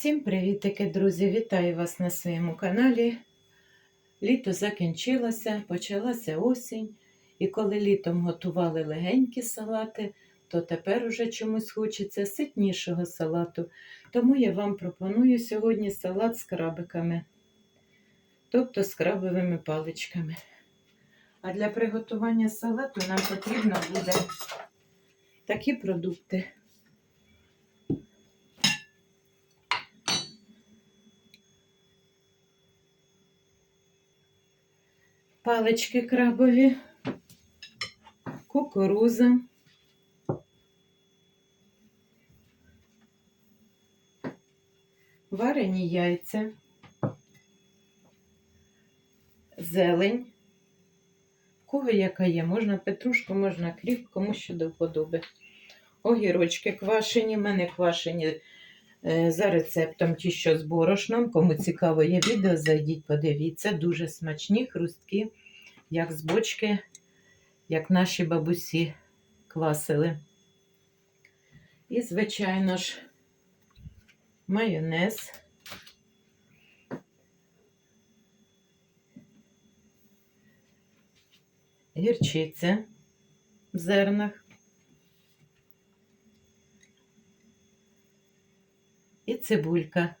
Всім привітики, друзі! Вітаю вас на своєму каналі. Літо закінчилося, почалася осінь, і коли літом готували легенькі салати, то тепер уже чомусь хочеться ситнішого салату. Тому я вам пропоную сьогодні салат з крабиками, тобто з крабовими паличками. А для приготування салату нам потрібно буде такі продукти. Палички крабові, кукуруза, варені яйця, зелень. Кого яка є, можна петрушку, можна кріп, кому що до вподоби. Огірочки квашені, в мене квашені за рецептом ті, що з борошном. Кому цікаво є відео, зайдіть, подивіться. Дуже смачні, хрусткі, як з бочки, як наші бабусі квасили. І, звичайно ж, майонез. Гірчиця в зернах. Цибулька.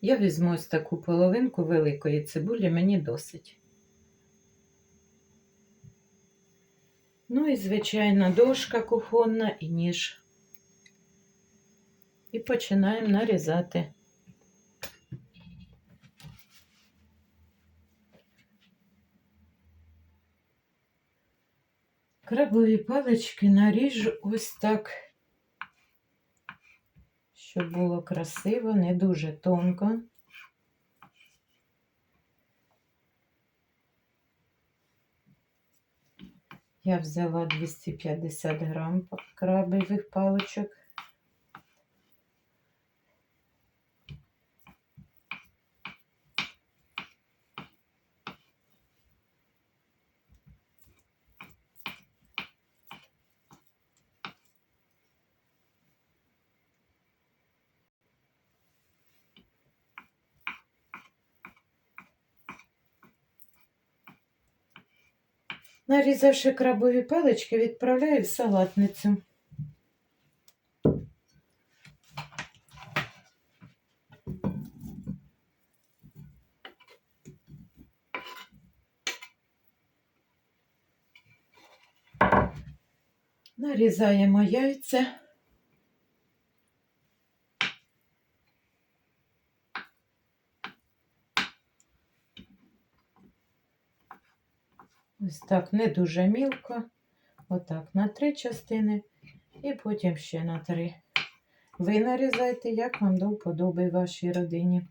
Я візьму ось таку половинку великої цибулі, мені досить. Ну і, звичайно, дошка кухонна і ніж. І починаємо нарізати. Крабові палички наріжу ось так, щоб було красиво, не дуже тонко. Я взяла 250 грам крабових паличок. Нарізавши крабові палички, відправляю в салатницю. Нарізаємо яйця. Ось так, не дуже мілко. Отак на три частини і потім ще на три. Ви нарізайте, як вам до вподоби вашій родині.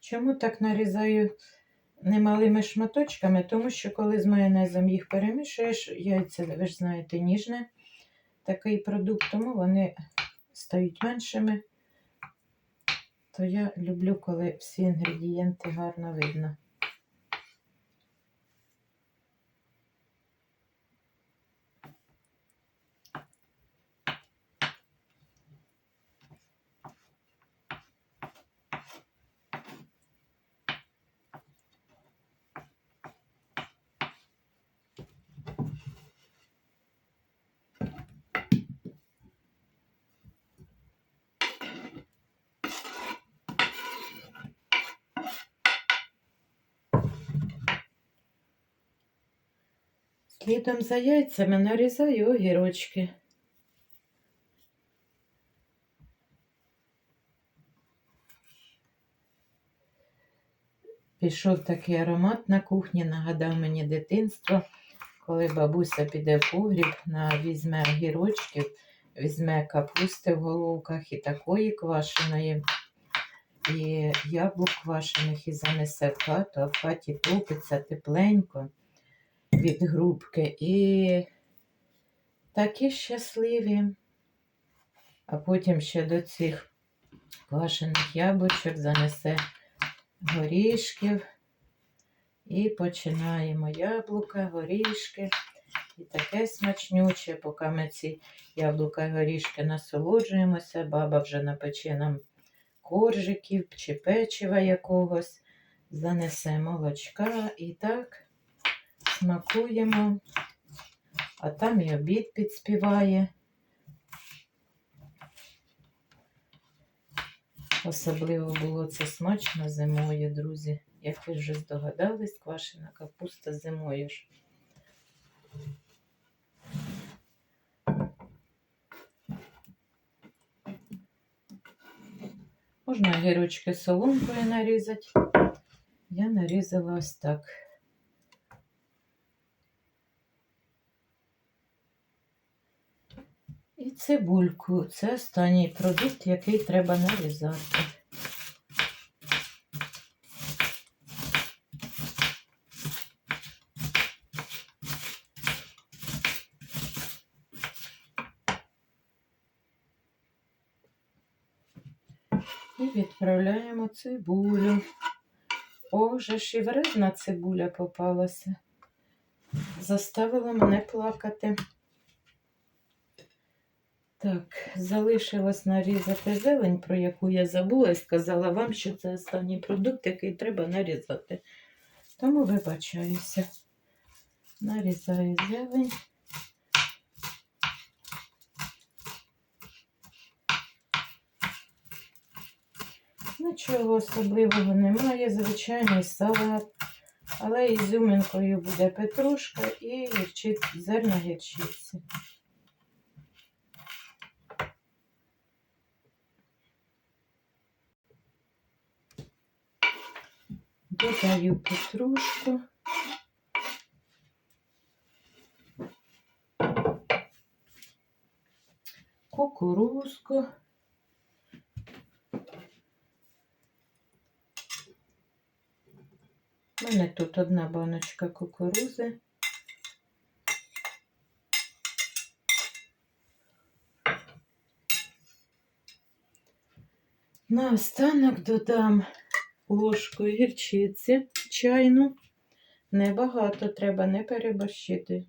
Чому так нарізаю немалими шматочками? Тому що коли з майонезом їх перемішуєш, яйця, ви ж знаєте, ніжне такий продукт, тому вони стають меншими я люблю, коли всі інгредієнти гарно видно. Слідом за яйцями нарізаю огірочки. Пішов такий аромат на кухні, нагадав мені дитинство, коли бабуся піде в погріб, візьме огірочків, візьме капусти в головках і такої квашеної, і яблук квашених і занесе в хату, а в хаті топиться тепленько від грубки і такі щасливі. А потім ще до цих квашених яблучок занесе горішків. І починаємо яблука, горішки. І таке смачнюче, поки ми ці яблука і горішки насолоджуємося, баба вже напече нам коржиків чи печива якогось, занесе молочка і так смакуємо. А там і обід підспіває. Особливо було це смачно зимою, друзі. Як ви вже здогадались, квашена капуста зимою ж. Можна гірочки соломкою нарізати. Я нарізала ось так. І цибульку. Це останній продукт, який треба нарізати. І відправляємо цибулю. О, вже ж і вредна цибуля попалася. Заставила мене плакати. Так, залишилось нарізати зелень, про яку я забула і сказала вам, що це останній продукт, який треба нарізати. Тому вибачаюся. Нарізаю зелень. Нічого особливого немає, звичайний салат. Але ізюминкою буде петрушка і зерна гірчиці. Додаю петрушку. Кукурузку. У мене тут одна баночка кукурузи. Наостанок додам ложку гірчиці чайну. Небагато треба не переборщити.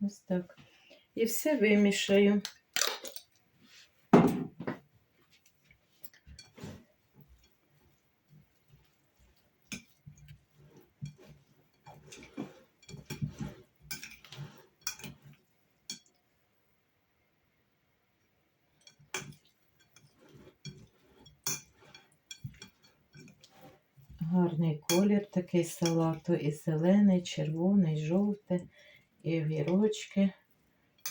Ось так. І все вимішаю. Гарний колір такий салату. І зелений, червоний, жовтий, і вірочки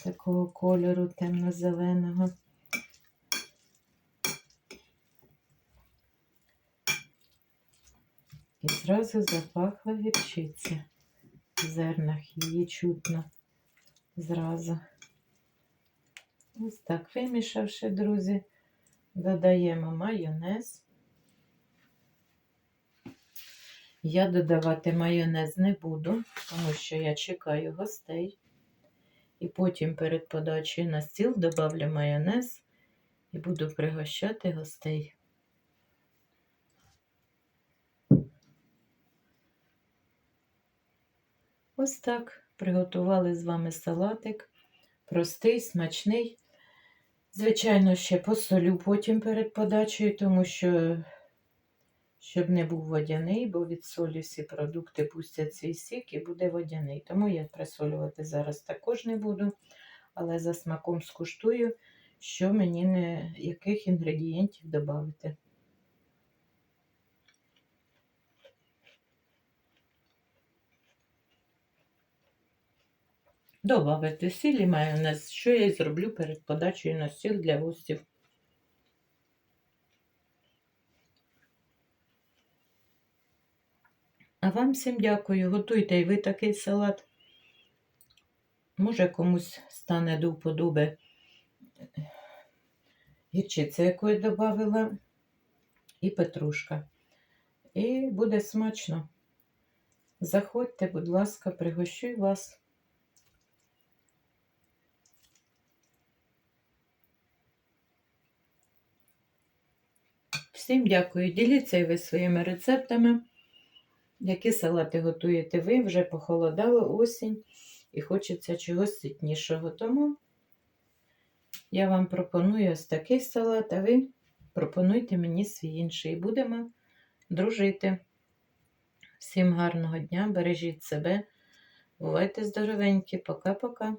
такого кольору темно-зеленого. І зразу запахла гірчиця. В зернах її чутно зразу. Ось так вимішавши, друзі, додаємо майонез. Я додавати майонез не буду, тому що я чекаю гостей. І потім перед подачею на стіл добавлю майонез і буду пригощати гостей. Ось так приготували з вами салатик. Простий, смачний. Звичайно, ще посолю потім перед подачею, тому що щоб не був водяний, бо від солі всі продукти пустять свій сік і буде водяний. Тому я присолювати зараз також не буду, але за смаком скуштую, що мені не яких інгредієнтів додати. Добавити сіль і майонез, що я і зроблю перед подачею на стіл для гостів. А вам всім дякую. Готуйте і ви такий салат. Може, комусь стане до вподоби гірчиця, яку я додавала, і петрушка. І буде смачно. Заходьте, будь ласка, пригощуй вас. Всім дякую. Діліться і ви своїми рецептами. Які салати готуєте ви? Вже похолодало осінь і хочеться чогось ситнішого. Тому я вам пропоную ось такий салат, а ви пропонуйте мені свій інший. Будемо дружити. Всім гарного дня, бережіть себе. Бувайте здоровенькі. Пока-пока.